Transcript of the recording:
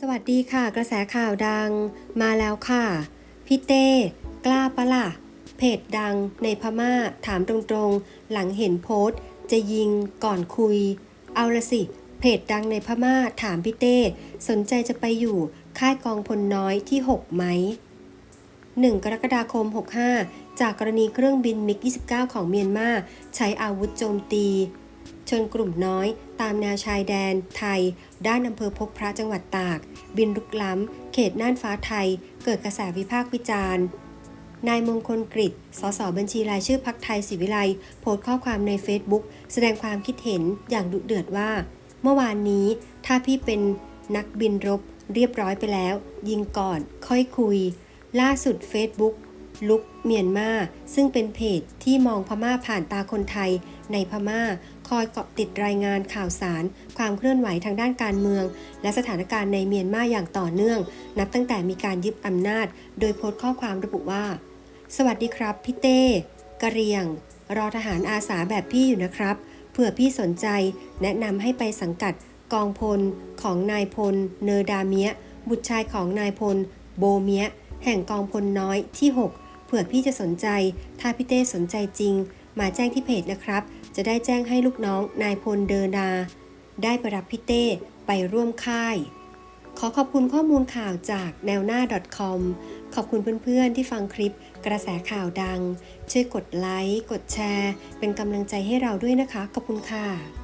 สวัสดีค่ะ กระแสข่าวดัง มาแล้วค่ะ พี่เต้กล้าปะล่ะ เพจดังในพม่าถามตรงๆ หลังเห็นโพสต์ จะยิงก่อนคุย เอาละสิ เพจดังในพม่าถามพี่เต้ สนใจจะไปอยู่ค่ายกองพลน้อยที่ 6 ไหม 1 กรกฎาคม 65 จากกรณีเครื่องบินมิก 29 ของเมียนมาใช้อาวุธโจมตี ชนกลุ่มน้อยตามแนวชายแดน ไทย ด้านอำเภอพบพระจังหวัดตาก บินลุกล้ำ เขตน่านฟ้าไทย เกิดกระแสวิพากษ์วิจารณ์นายมงคลกฤษสสบัญชีรายชื่อพักไทยศิวิไลโพสต์ข้อความใน Facebook แสดงความคิดเห็นอย่างดุเดือดว่า เมื่อวานนี้ถ้าพี่เป็นนักบินรบเรียบร้อยไปแล้ว ยิงก่อนค่อยคุย ล่าสุด Facebook ลุกเมียนมาซึ่งเป็นเพจที่มองพม่าผ่านตาคนไทย ในพม่าคอยเกาะติดรายงานข่าวสาร ความเคลื่อนไหวทางด้านการเมือง และสถานการณ์ในเมียนมาอย่างต่อเนื่อง นับตั้งแต่มีการยึดอำนาจ โดยโพสต์ข้อความระบุว่า สวัสดีครับพี่เต้กะเรียง รอทหารอาสาแบบพี่อยู่นะครับ เผื่อพี่สนใจ แนะนำให้ไปสังกัดกองพลของนายพล เนอร์ดาเมียบุตรชายของนายพล โบเมียแห่งกองพลน้อยที่ 6 ผื่อพี่จะสนใจ ถ้าพี่เต้สนใจจริง มาแจ้งที่เพจนะครับ จะได้แจ้งให้ลูกน้องนายพลเดอนา ได้ไปรับพี่เต้ไปร่วมค่าย ขอขอบคุณข้อมูลข่าวจากแนวหน้า .com ขอบคุณเพื่อนๆที่ฟังคลิปกระแสข่าวดัง ช่วยกดไลค์ กดแชร์ เป็นกำลังใจให้เราด้วยนะคะ ขอบคุณค่ะ